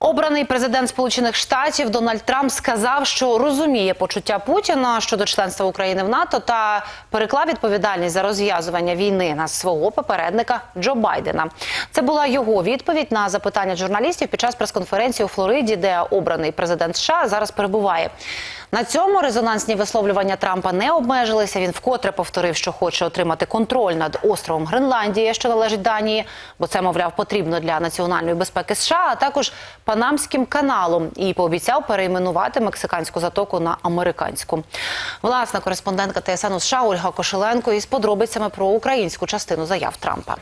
Обраний президент Сполучених Штатів Дональд Трамп сказав, що розуміє почуття Путіна щодо членства України в НАТО та переклав відповідальність за розв'язування війни на свого попередника Джо Байдена. Це була його відповідь на запитання журналістів під час прес-конференції у Флориді, де обраний президент США зараз перебуває. На цьому резонансні висловлювання Трампа не обмежилися. Він вкотре повторив, що хоче отримати контроль над островом Гренландія, що належить Данії, бо це, мовляв, потрібно для національної безпеки США, а також Панамським каналом і пообіцяв перейменувати мексиканську затоку на американську. Власна кореспондентка ТСН США Ольга Кошеленко із подробицями про українську частину заяв Трампа.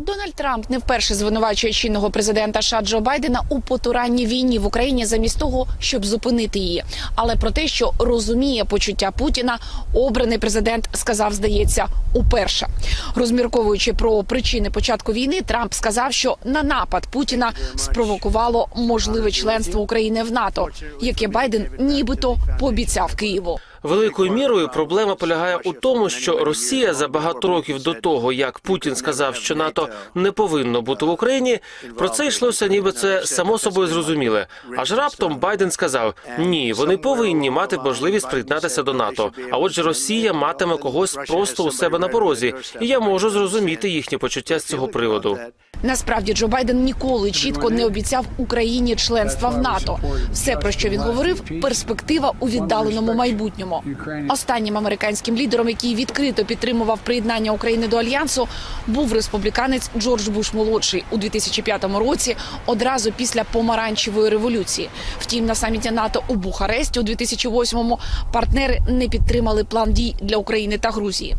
Дональд Трамп не вперше звинувачує чинного президента США Джо Байдена у потуранні війні в Україні замість того, щоб зупинити її. Але про те, що розуміє почуття Путіна, обраний президент сказав, здається, уперше. Розмірковуючи про причини початку війни, Трамп сказав, що на напад Путіна спровокувало можливе членство України в НАТО, яке Байден нібито пообіцяв Києву. Великою мірою проблема полягає у тому, що Росія за багато років до того, як Путін сказав, що НАТО не повинно бути в Україні, про це йшлося, ніби це само собою зрозуміле. Аж раптом Байден сказав: ні, вони повинні мати можливість приєднатися до НАТО. А отже, Росія матиме когось просто у себе на порозі, і я можу зрозуміти їхні почуття з цього приводу. Насправді Джо Байден ніколи чітко не обіцяв Україні членства в НАТО. Все про що він говорив, перспектива у віддаленому майбутньому. Останнім американським лідером, який відкрито підтримував приєднання України до альянсу, був республіканець Джордж Буш молодший у 2005 році, одразу після помаранчевої революції. Втім, на саміті НАТО у Бухаресті у 2008-му партнери не підтримали план дій для України та Грузії.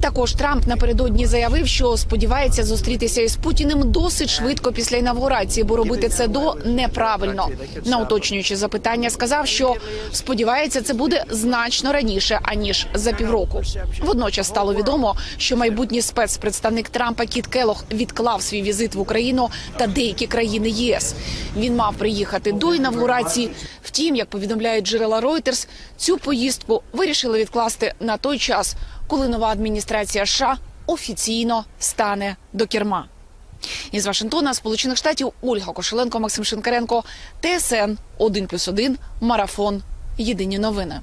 Також Трамп напередодні заявив, що сподівається зустрітися із Путіним досить швидко після інавгурації, бо робити це до неправильно. На уточнюючи запитання, сказав, що сподівається, це буде значно раніше аніж за півроку. Водночас стало відомо, що майбутній спецпредставник Трампа Кіт Келох відклав свій візит в Україну та деякі країни ЄС. Він мав приїхати до інавгурації. Втім, як повідомляють джерела Reuters, цю поїздку вирішили відкласти на той час, коли нова адміністрація США офіційно стане до керма. Із Вашингтона, Сполучених Штатів, Ольга Кошеленко, Максим Шинкаренко, ТСН 1+,1, Марафон. Єдині новини.